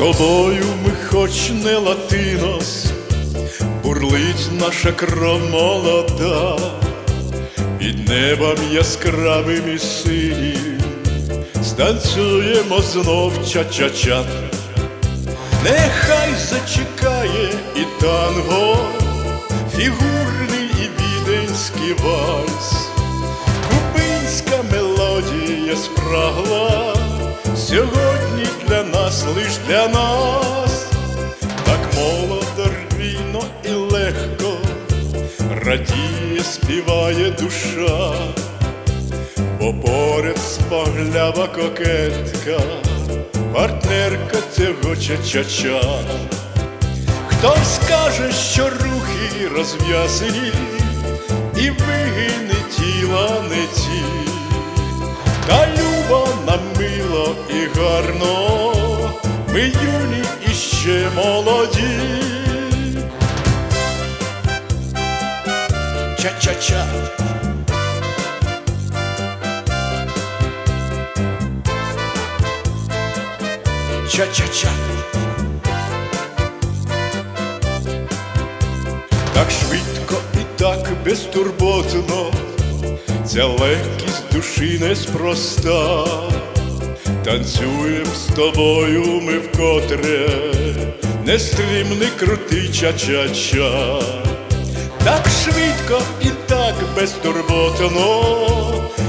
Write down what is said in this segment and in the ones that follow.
тобою ми хоч не латинос, бурлить наша кров молода, під небом яскравим і синім, станцюємо знов ча-ча-ча. Нехай зачекає і танго, фігурний і віденський вальс, кубинська мелодія спрагла, сьогодні для нас, лиш для нас, так молодо, рвійно і легко, радіє, співає душа, бо поряд споглява кокетка, партнерка цього ча-ча-ча. Хтось скаже, що рухи розв'язані, і вигини тіла не ті, та люба нам мило і гарно, ми юні і ще молоді. Ча-ча-ча. Ча-ча-ча. Так швидко і так безтурботно, ця легкість душі неспроста. Танцюєм з тобою ми вкотре, нестримний крутий ча-ча-ча. Так швидко і так безтурботно,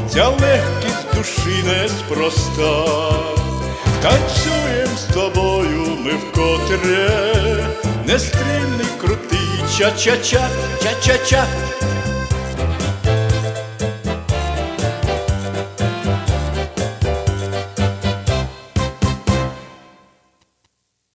ця легкість душі неспроста. Танцюєм з тобою ми вкотре, нестримний крутий ча-ча-ча, ча-ча-ча.